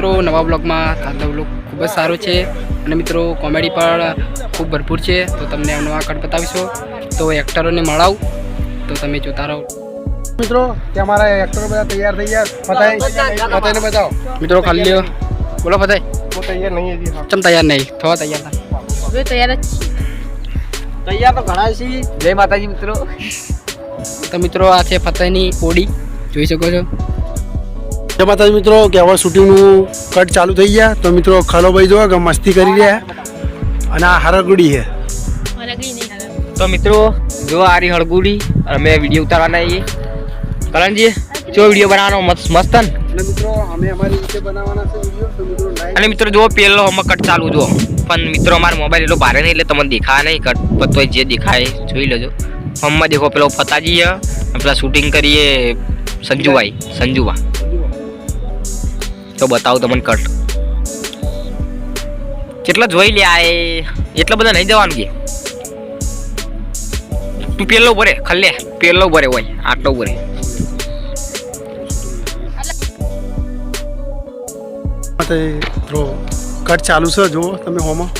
મિત્રો નવા બ્લોગમાં આજનો બ્લોગ ખૂબ જ સારો છે. અને મિત્રો કોમેડી પણ ખૂબ ભરપૂર છે. તો તમને એમનો આગળ બતાવીશું. તો એક્ટરોને મળાવ. તો તમે જોતા રહો. મિત્રો કે અમારા એક્ટરો બધા તૈયાર થઈ ગયા. ફતાઈ ફતાઈને બતાવો. મિત્રો ખાલી લ્યો. બોલો ફતાઈ. હું તૈયાર નહીં હજી. ચમ તૈયાર નહીં? થવા તૈયાર થાય હવે તૈયાર જ તૈયાર તો ઘણા છે જય માતાજી મિત્રો. તો મિત્રો આ છે ફતાઈની ઓડી. જોઈ શકો છો. જય માતાજી મિત્રો કે હવે શૂટિંગનું કટ ચાલુ થઈ ગયા. તો મિત્રો ખલો ભાઈ જો કે મસ્તી કરી રહ્યા. અને આ હરગુડી છે. તો મિત્રો જો આ રહી હળગુડી. અમે વીડિયો ઉતારવાના છીએ. કરણજી જો વીડિયો બનાવવાનો? મસ્ત મસ્ત ને? અને મિત્રો અમે અમારી રીતે બનાવવાના છે વીડિયો તો મિત્રો લાઈક અને મિત્રો જો પેલો હમણાં કટ ચાલુ જો પણ મિત્રો અમારો મોબાઈલ એટલો ભારે નહીં એટલે તમને દેખાય નહીં. કટ પતો જે દેખાય જોઈ લેજો. હમણાં દેખો પેલો ફતાજી પેલા શૂટિંગ કરીએ સંજુભાઈ સંજુભા. તો બતાવું તમને કટ કેટલા જોઈ લે એટલા બધા નહીં જવાનું કે. તું પેલો ભરે ખલ્લે પેલો ભરે હોય આટલો ભરે કટ ચાલુ છે, જુઓ તમે હોમાં.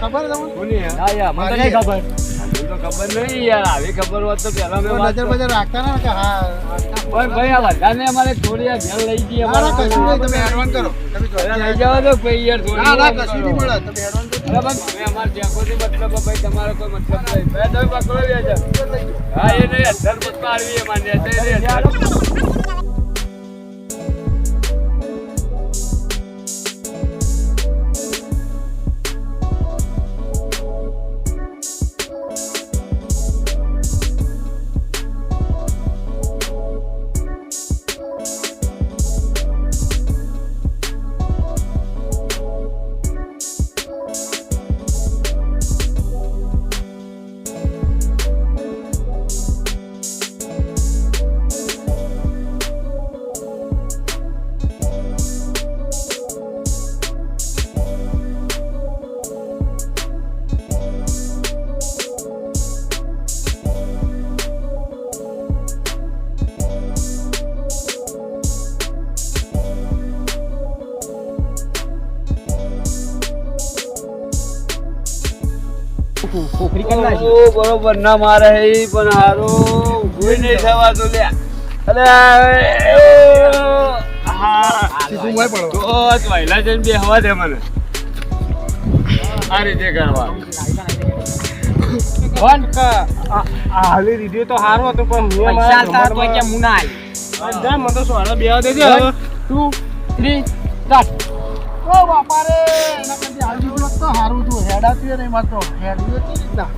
ખબર તમને? ખબર. નહીં યાર આવી ખબર હોત તો પહેલા મેં નજર બજર રાખતા ના કે હા ભાઈ ભાઈ આ બધાને અમારે થોડી આ ધ્યાન લઈ જઈએ ના અમારે. કશું નહીં તમે એડવાન્સ કરો. તમે લઈ જાવ તો ભાઈ યાર થોડી ના ના કશું નહીં મળે તમે એડવાન કરો. તમે અમારે જેકોથી મતલબ ભાઈ તમારો કોઈ મતલબ નહીં. ભાઈ તમે પકડો લેજો હા એ નહીં હજાર પત્તા આવી એ માન્ય છે ઓ, બરોબર ના મારે એ પણ હારું. કોઈ નહીં થવા અરે સીધું પડો. તો જ વહેલા જઈને બે હવા દે મને. આ રીતે કરવા. હાલી દીધી તો સારું હતું પણ હું પૈસા આલતા તો કે હું ના જા મને તો સોળા બે દેજે હવે. Two three start. ઓ બાપા રે એના કરતી જેવું તો સારું હતું. હેડાતું નહીં મારતો હેડ્યું રીતના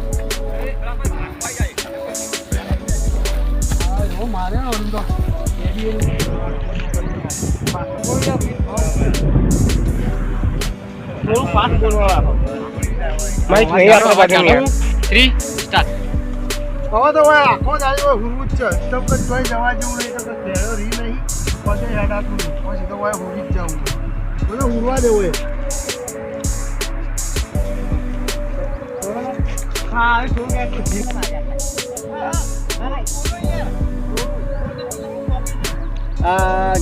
થ્રી સ્ટાર્ટ હવે તો ભાઈ આખો જ આવ્યો હુરવું જ છે. કઈ જવા જેવું નહીં તો રી નહીં. પછી હેડાતું નહીં પછી તો ભાઈ હુરી જ જવું બધું હુરવા દેવો એ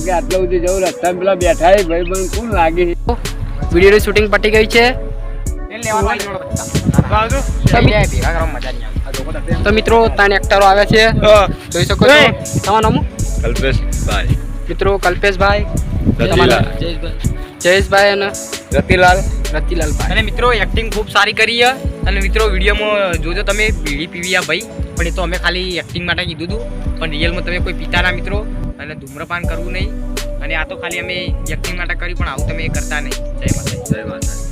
કે આટલા સુધી જવું રસ્તા પેલા બેઠા છે ભાઈ બંધ કોણ લાગે છે? વિડીયોની શૂટિંગ પટી ગઈ છે. તો મિત્રો ત્રણ એક્ટરો આવ્યા છે. જોઈ શકો છો. તમારું નામ કલ્પેશભાઈ. મિત્રો કલ્પેશભાઈ. રતિલાલ. જયેશભાઈ. અને રતિલાલ. રતિલાલભાઈ. અને મિત્રો એક્ટિંગ ખૂબ સારી કરી છે. અને મિત્રો વિડીયોમાં જોજો તમે બીડી પીવી આ ભાઈ. પણ એ તો અમે ખાલી એક્ટિંગ માટે કીધું હતું. પણ રિયલમાં તમે કોઈ પીતા ના મિત્રો. અને ધૂમ્રપાન કરવું નહીં. અને આ તો ખાલી અમે એક્ટિંગ માટે કર્યું પણ આવું તમે કરતા નહીં. જય માતા જય માતા